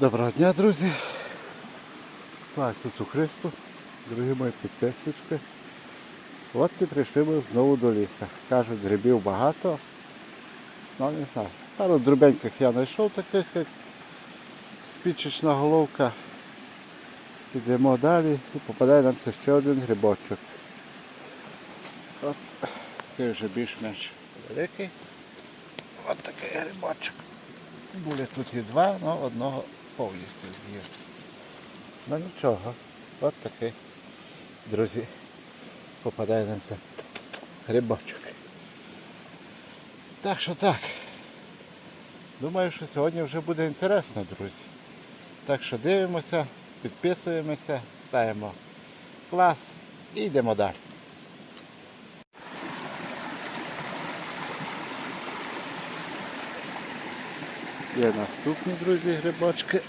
Доброго дня, друзі. Слава Ісусу Христу, дорогі мої підписнички. От і прийшли ми знову до лісу. Кажуть, грибів багато. Ну, не знаю. Пару дробеньких я знайшов таких, як спічечна головка. Йдемо далі і попадає нам ще один грибочок. От такий вже більш-менш великий. От такий грибочок. Були тут і два, але одного повністю з'їв. Ну нічого, от такий, друзі, попадає нам це грибочок. Так що так. Думаю, що сьогодні вже буде інтересно, друзі. Так що дивимося, підписуємося, ставимо клас і йдемо далі. Є наступні, друзі, грибочки.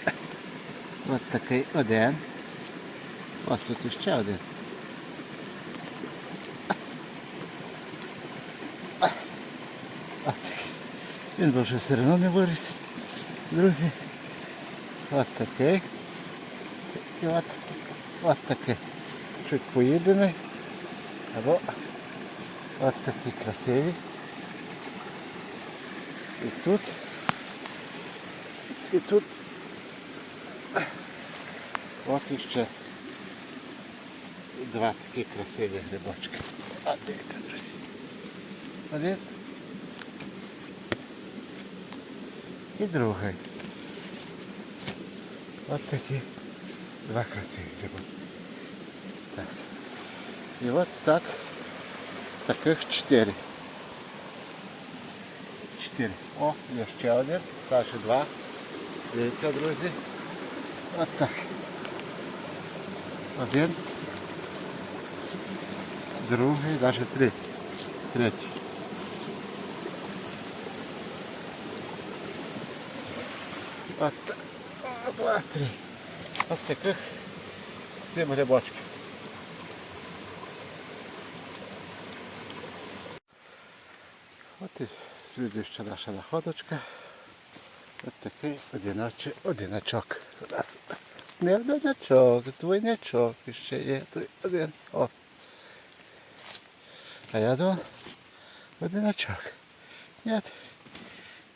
Ось такий один. Ось тут іще один. Він вже все одно не виріс. Друзі. Ось такий. І от, от такий. Чуть поїдений. Або от такі красиві. І тут. І тут от іще два такі красиві грибочки. А дивіться, друзі. Один. І другий. От такі два красиві грибочки. Так. І от так. Таких чотири. Чотири. О, є ще один. Далі два. Дивіться, друзі. От так. Один. Другий, навіть три. Третій. От так. Два, три. Ось таких сім грибочків. От і слідуюча наша находочка. Ось такий одиночий одиночок. У нас не одиночок, двойнячок ще є. Той один. О. А я думав, одиночок. Ні.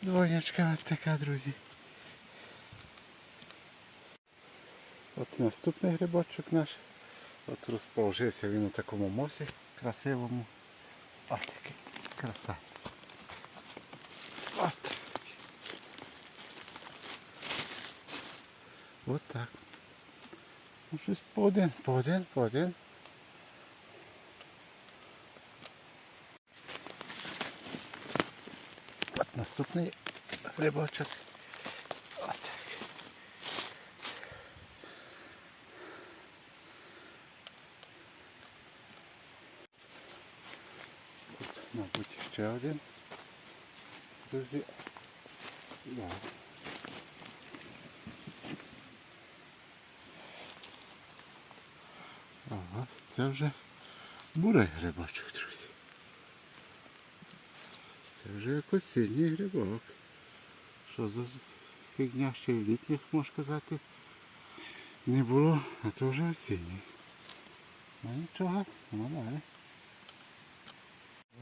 Двойнячка ось така, друзі. От наступний грибочок наш. От розположився він у такому мосі красивому. Ось такий красавець. От. От так. Ну щось по один, по один, по один. От наступний грибочок. От так. Тут, мабуть, ще один. Друзі. Да. Це вже бурий грибочок, друзі. Це вже як осінній грибок. Що за фігня ще й літніх, можна сказати, не було, а то вже осінній. Ну нічого, нормально.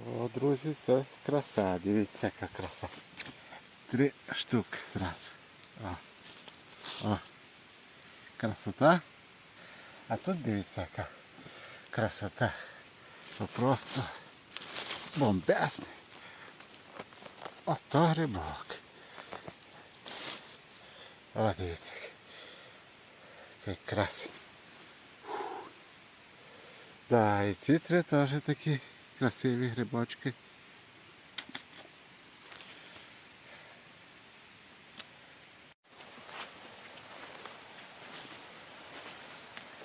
О, друзі, це краса, дивіться, яка краса. Три штуки зразу. О. О. Красота. А тут дивіться, яка красота. То просто бомбезний. Ото грибок. О, дивіться. Який красень. Да, і ці три теж такі красиві грибочки.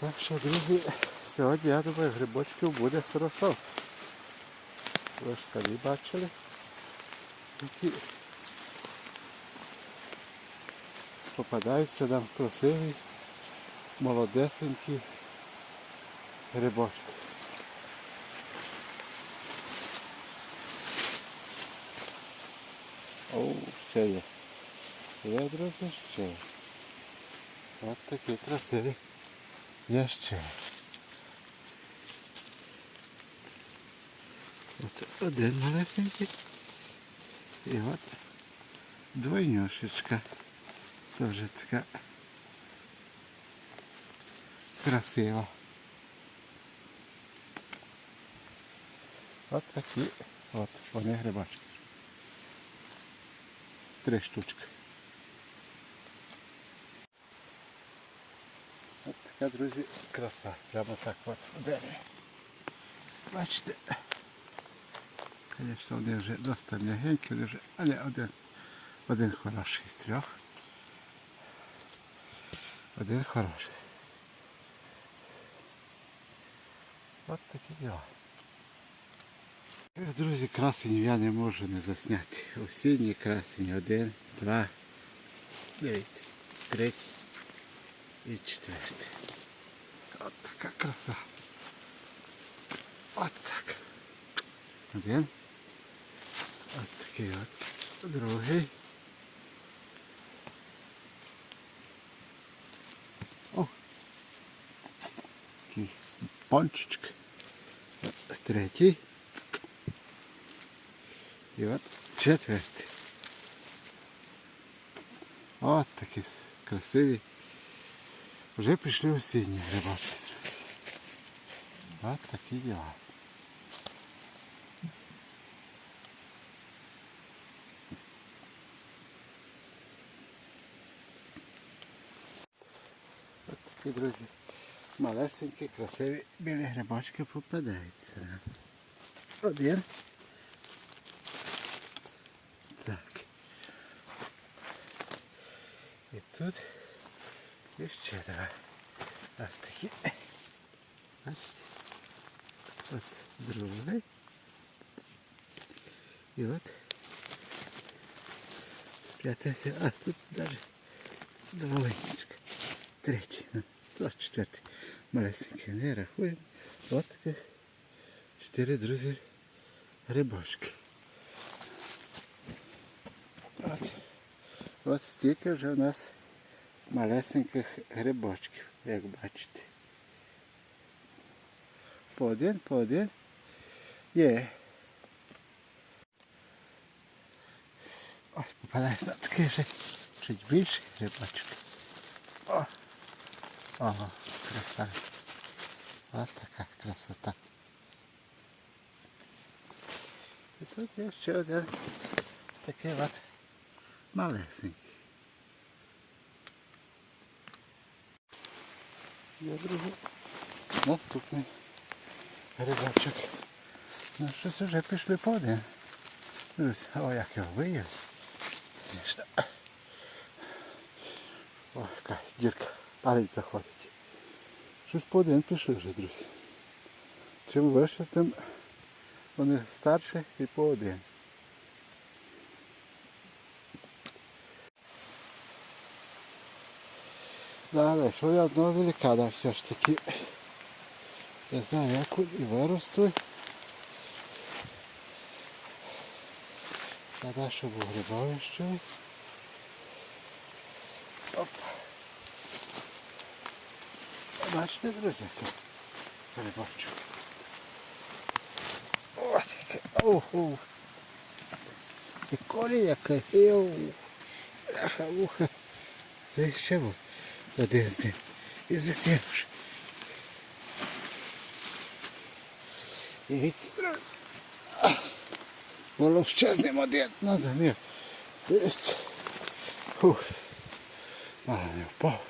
Так що, друзі, сьогодні, я думаю, грибочків буде хорошо. Ви ж самі бачили. Які попадаються нам красиві, молодесенькі грибочки. О, ще є. Є, друзі, ще є. От такі красиві. Є ще. От один малесенький. І от двойнюшечка. Теж така красива. От такі. От вони грибачки. Три штучки. От така, друзі, краса. Прямо так от дереві. Бачите. Звісно, вони вже досить м'ягенькі, вже, але один, один хороший з трьох. Один хороший. От такі діла. Друзі, красень я не можу не засняти. Осінній красень один, два, дивіться, третій і четвертий. От така краса. От так. Один. От такий от. Другий. О. Такий пончичок. От Третій. І от четвертий. От такі красиві. Вже пішли осінні грибочки. друзі. От такі діла. От такі, друзі, малесенькі, красиві білі грибочки попадаються. Один. Так. І тут є ще два. Ось такі. От другий. І от. П'ятий, а тут навіть Дровенечка. Третій. Ось четвертий. Малесенький. Не рахуємо. От таке. Чотири друзі грибочки. От. От стільки вже у нас малесеньких грибочків, як бачите. По один, по один є. Ось попадається на такий же чуть більший грибочок. О! Ого, красавець. Ось така красота. І тут є ще один такий от малесенький. Є другий. Наступний грибочок. Ну щось вже пішли по один. Друзі, о, як його виїв. О, яка дірка. Палець заходить. Щось по один пішли вже, друзі. Чим вище, тим вони старші і по один. Да, да, шо ја одно великада все ж таки. Я знаю, я куди виросту. Та наше вугребовище. Оп. Бачите, друзі, рибачок. Ось який. Ого. І колі який. Йоу. Ляха вуха. Це ще був. Ним. І закинувши. І від друзі. Було ще з ним один на замір. Фух. А, не впав.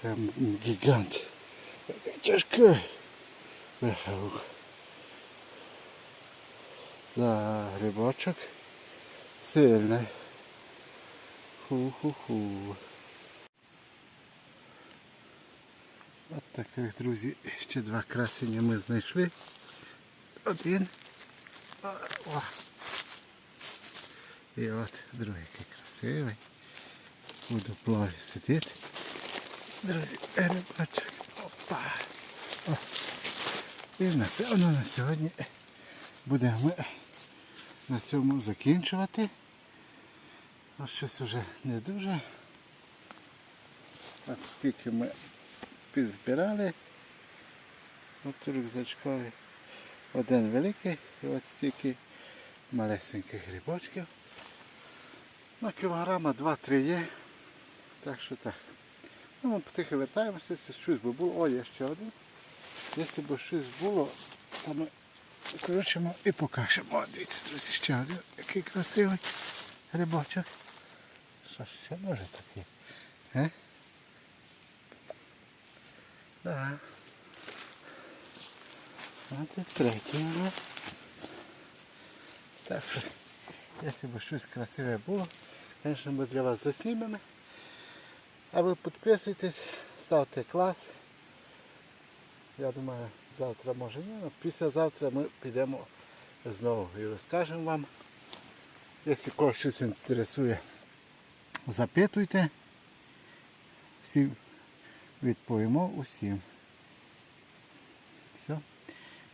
Прям гігант. Тяжкий. Бляха. Да, грибочок сильний. Ху-ху-ху. От таких, друзі, ще два красення ми знайшли. Один. О. І от другий який красивий. Буду плаві сидіти. Друзі, рибачок. Опа. О. І напевно на сьогодні будемо ми на цьому закінчувати. Ось щось вже не дуже. От скільки ми підзбирали. От рюкзачкові. Один великий і от стільки малесеньких грибочків. Ну, кілограма 2-3 є. Так що так. Ну, ми потихо вертаємося, якщо щось би було. О, є ще один. Якщо б щось було, то ми включимо і покажемо. О, дивіться, друзі, ще один. Який красивий грибочок. Що ще може таке? Так. І третій вже. Так що, якщо б щось красиве було, звісно, ми для вас заснімемо. А ви підписуйтесь, ставте клас. Я думаю, завтра може ні, але післязавтра ми підемо знову і розкажемо вам. Якщо когось щось інтересує, запитуйте. Всім відповімо усім. Все.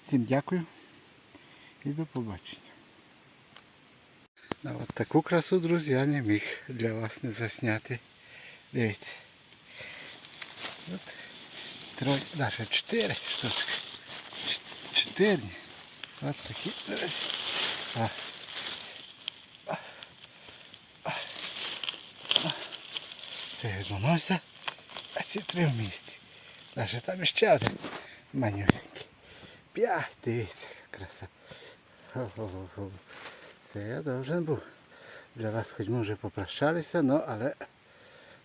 Всім дякую і до побачення. А от таку красу, друзі, я не міг для вас не засняти. Дивіться. От троє, навіть чотири штучки. Ч- Чотири. От такі. Це відламався, ці три в місті. Навіть там ще один манюсенький. П'ять, дивіться, яка краса. Це я должен був. Для вас хоч ми вже попрощалися, ну але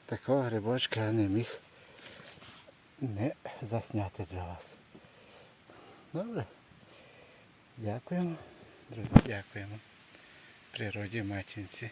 такого грибочка я не міг не засняти для вас. Добре. Дякуємо. Друзі, дякуємо. Природі матінці.